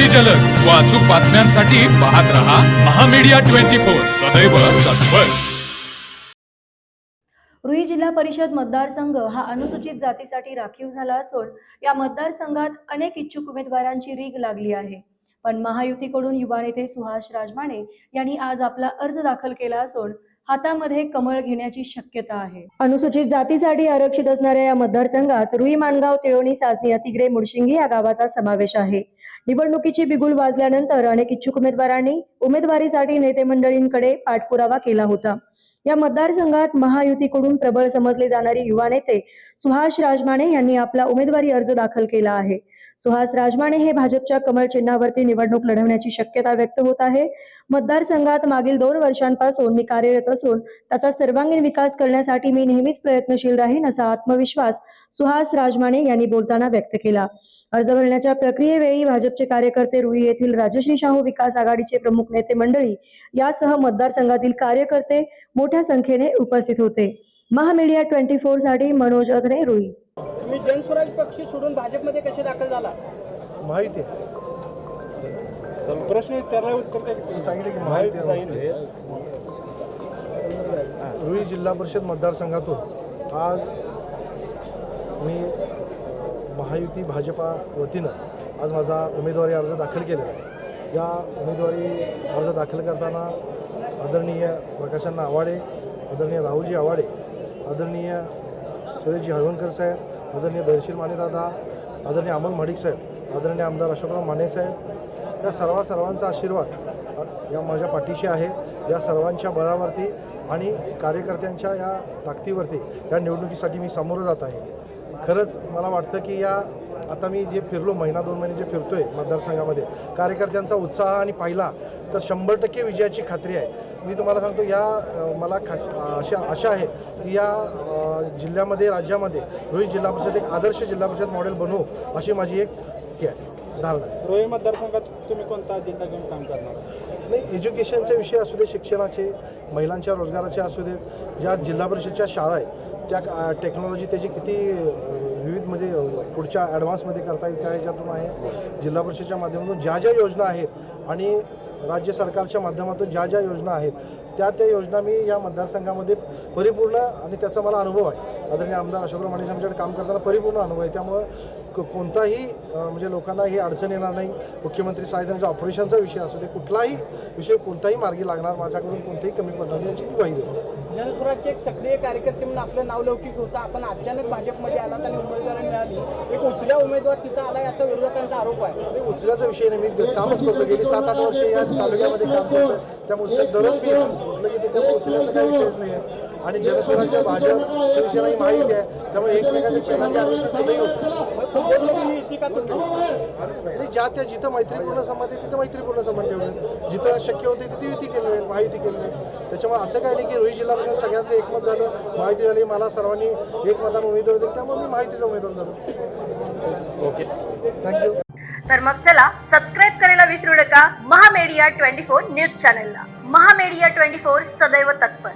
अति जलद. व अचूक बातम्यांसाठी पाहत रहा महामीडिया ट्वेंटी फोर. सदैव तत्पर. रुई जिल्हा परिषद मतदारसंघ हा अनुसूचित जातीसाठी राखीव झाला असून या मतदारसंघात अनेक इच्छुक उमेदवारांची रीग लागली आहे. पण महायुतीकडून युवा नेते सुहास राजमाने यांनी आज आपला अर्ज दाखल केला असून हातामध्ये कमळ घेण्याची शक्यता आहे. अनुसूचित जातीसाठी आरक्षित असणाऱ्या या मतदारसंघात रुई माणगाव तिळोणी साजनी अतिग्रे मुडशिंगी या गावाचा समावेश आहे. निवडणुकीची बिगुल वाजल्यानंतर अनेक इच्छुक उमेदवारांनी उमेदवारीसाठी नेते मंडळींकडे पाठपुरावा केला होता. या मतदारसंघात महायुतीकडून प्रबळ समजले जाणारे युवा नेते सुहास राजमाने यांनी आपला उमेदवारी अर्ज दाखल केला आहे. सुहास राजमाने हे भाजपच्या कमळ चिन्हावरती निवडणूक लढवण्याची शक्यता व्यक्त होत आहे. मतदारसंघात मागील दोन वर्षांपासून मी कार्यरत असून त्याचा सर्वांगीण विकास करण्यासाठी मी नेहमीच प्रयत्नशील राहीन असा आत्मविश्वास सुहास राजमाने यांनी बोलताना व्यक्त केला. अर्ज भरण्याच्या प्रक्रियेवेळी भाजपचे कार्यकर्ते रुई येथील राजश्री शाहू विकास आघाडीचे प्रमुख नेते मंडळी यासह मतदारसंघातील कार्यकर्ते मोठ्या संख्येने उपस्थित होते. महामीडिया ट्वेंटी फोरसाठी मनोज अग्रे रुई. जनस्वराज पक्ष सोडून भाजपमध्ये कसे दाखल झाला? माहिती आहे. प्रश्न विचारला उत्तर काय? सांगितलं की माहिती आहे. रुई जिल्हा परिषद मतदारसंघातून आज मी महायुती भाजपा वतीनं आज माझा उमेदवारी अर्ज दाखल केलेला आहे. या उमेदवारी अर्ज दाखल करताना आदरणीय प्रकाशांना आवाडे आदरणीय राहुलजी आवाडे आदरणीय सुरेशजी हळवणकर साहेब आदरणीय दर्शील मानेदादा आदरणीय अमोल मडिक साहेब आदरणीय आमदार अशोकराव माने साहेब या सर्व सर्वांचा आशीर्वाद या माझ्या पाठीशी आहे. या सर्वांच्या बळावरती आणि कार्यकर्त्यांच्या या ताकदीवरती या निवडणुकीसाठी मी सामोरं जात आहे. खरंच मला वाटतं की या आता मी जे फिरलो महिना दोन महिने जे फिरतो आहे मतदारसंघामध्ये कार्यकर्त्यांचा उत्साह आणि पाहिला तर शंभर टक्के विजयाची खात्री आहे. मी तुम्हाला सांगतो या मला खा अशा आशा आहे की या जिल्ह्यामध्ये राज्यामध्ये रोहित जिल्हा परिषद एक आदर्श जिल्हा परिषद मॉडेल बनवू अशी माझी एक हे आहे धारणा आहे. रोही मतदारसंघात तुम्ही कोणता अजेंडा घेऊन काम करणार? नाही एज्युकेशनचे विषय असू दे शिक्षणाचे महिलांच्या रोजगाराचे असू दे ज्या जिल्हा परिषदच्या शाळा आहेत त्या टेक्नॉलॉजी त्याची किती विविधमध्ये पुढच्या ॲडव्हान्समध्ये करता येईल त्या ह्याच्यातून आहे. जिल्हा परिषदेच्या माध्यमातून ज्या ज्या योजना आहेत आणि राज्य सरकारच्या माध्यमातून ज्या ज्या योजना आहेत त्या त्या योजना मी या मतदारसंघामध्ये परिपूर्ण आणि त्याचा मला अनुभव आहे. आदरणीय आमदार अशोकराव माने आमच्याकडे काम करताना परिपूर्ण अनुभव आहे. त्यामुळं क- कोणताही म्हणजे लोकांना ही अडचण येणार नाही. मुख्यमंत्री सहाय्यतांच्या ऑपरेशनचा विषय असू दे कुठलाही विषय कोणताही मार्गी लागणार माझ्याकडून कोणतेही कमी पडणार नाही याची मी ग्वाही देतो. जनस्वराजचे एक सक्रिय कार्यकर्ते म्हणून आपलं नाव लौकिक होतं. आपण अचानक भाजपमध्ये आलात आणि उमेदवारी मिळाली. एक उचल्या उमेदवार तिथं आलाय असा विरोधकांचा आरोप आहे. उचल्याचा विषय नाही. मी कामच करतो. गेली सात आठ वर्ष या तालुक्यामध्ये काम करतो त्यामुळे दररोज मी की त्यामुळे उचल्याचा काही विषयच नाही आहे. आणि जनस्वराज्य भाजप विषयालाही माहिती आहे. त्यामुळे एकमेकांच्या कुठेही होते. युती का ज्या त्या जिथं मैत्रीपूर्ण संबंध आहे तिथं मैत्रीपूर्ण संबंध ठेवले. जिथं शक्य होते तिथे युती केली महायुती केली. आहे त्याच्यामुळे असं काही नाही की रोहित जिल्हा परिषद सगळ्यांचं एकमत झालं माहिती झाली मला सर्वांनी एक मतानं उमेदवार दिली त्यामुळे मी माहितीचा उमेदवार झालो. ओके. थँक्यू तर मग चला सबस्क्राईब करायला विसरू नका. महामेडिया ट्वेंटी फोर न्यूज चॅनलला. महामेडिया ट्वेंटी फोर सदैव तत्पर.